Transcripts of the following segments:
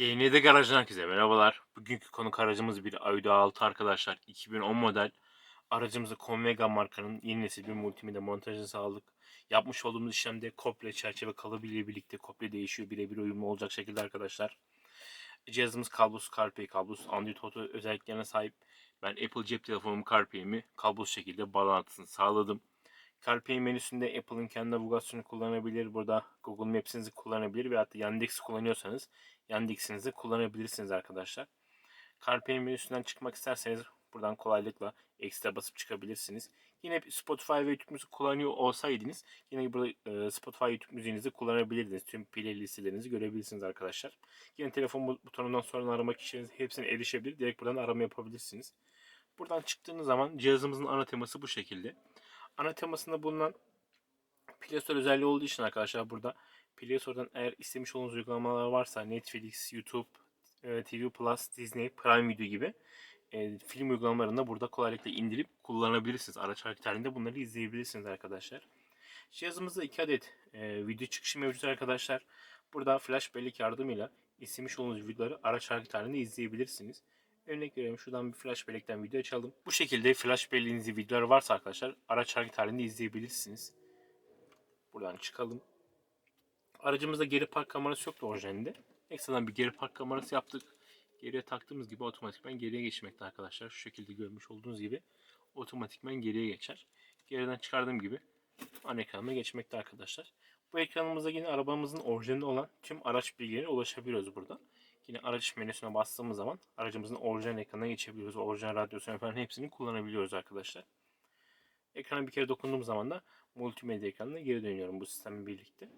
GND Garaj'dan herkese merhabalar. Bugünkü konuk aracımız bir Audi A6 arkadaşlar. 2010 model. Aracımıza Convega markanın yeni nesil bir multimedya montajını sağladık. Yapmış olduğumuz işlemde komple çerçeve kalıbı ile birlikte komple değişiyor. Birebir uyumlu olacak şekilde arkadaşlar. Cihazımız kablosuz CarPlay, kablosuz Android Auto özelliklerine sahip. Ben Apple cep telefonumu CarPlay'imi kablosuz şekilde bağlantısını sağladım. CarPlay menüsünde Apple'ın kendi navigasyonu kullanabilir. Burada Google Maps'inizi kullanabilir ve hatta Yandex kullanıyorsanız Yandex'inizi kullanabilirsiniz arkadaşlar. CarPlay menüsünden çıkmak isterseniz buradan kolaylıkla ekstra basıp çıkabilirsiniz. Yine Spotify ve YouTube müzik kullanıyor olsaydınız yine burada e, Spotify YouTube müziğinizi kullanabilirdiniz. Tüm playlistlerinizi görebilirsiniz arkadaşlar. Yine telefon bu- butonundan sonra arama kişileriniz hepsine erişebilir. Direkt buradan arama yapabilirsiniz. Buradan çıktığınız zaman cihazımızın ana teması bu şekilde. Ana temasında bulunan Play Store özelliği olduğu için arkadaşlar burada Play Store'dan eğer istemiş olduğunuz uygulamalar varsa Netflix, YouTube, e, TV Plus, Disney, Prime Video gibi e, film uygulamalarını da burada kolaylıkla indirip kullanabilirsiniz. Araç halinde bunları izleyebilirsiniz arkadaşlar. Cihazımızda 2 adet e, video çıkışı mevcut arkadaşlar. Burada flash bellek yardımıyla istemiş olduğunuz videoları araç halinde izleyebilirsiniz. Örnek veriyorum şuradan bir flash bellekten video açalım. Bu şekilde flash belleğinizde videolar varsa arkadaşlar araç hareket halinde izleyebilirsiniz. Buradan çıkalım. Aracımızda geri park kamerası yoktu orijinalinde. Ekstradan bir geri park kamerası yaptık. Geriye taktığımız gibi otomatikman geriye geçmekte arkadaşlar. Şu şekilde görmüş olduğunuz gibi otomatikman geriye geçer. Geriden çıkardığım gibi ana ekranına geçmekte arkadaşlar. Bu ekranımızda yine arabamızın orijinali olan tüm araç bilgilerine ulaşabiliyoruz burada. Yine araç menüsüne bastığımız zaman aracımızın orijinal ekranına geçebiliyoruz. Orijinal radyosunu falan hepsini kullanabiliyoruz arkadaşlar. Ekrana bir kere dokunduğum zaman da multimedya ekranına geri dönüyorum bu sistemle birlikte.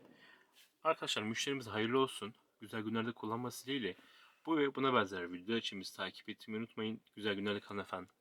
Arkadaşlar müşterimiz hayırlı olsun. Güzel günlerde kullanması dileğiyle bu ve buna benzer videolar için bizi takip etmeyi unutmayın. Güzel günlerde kalın efendim.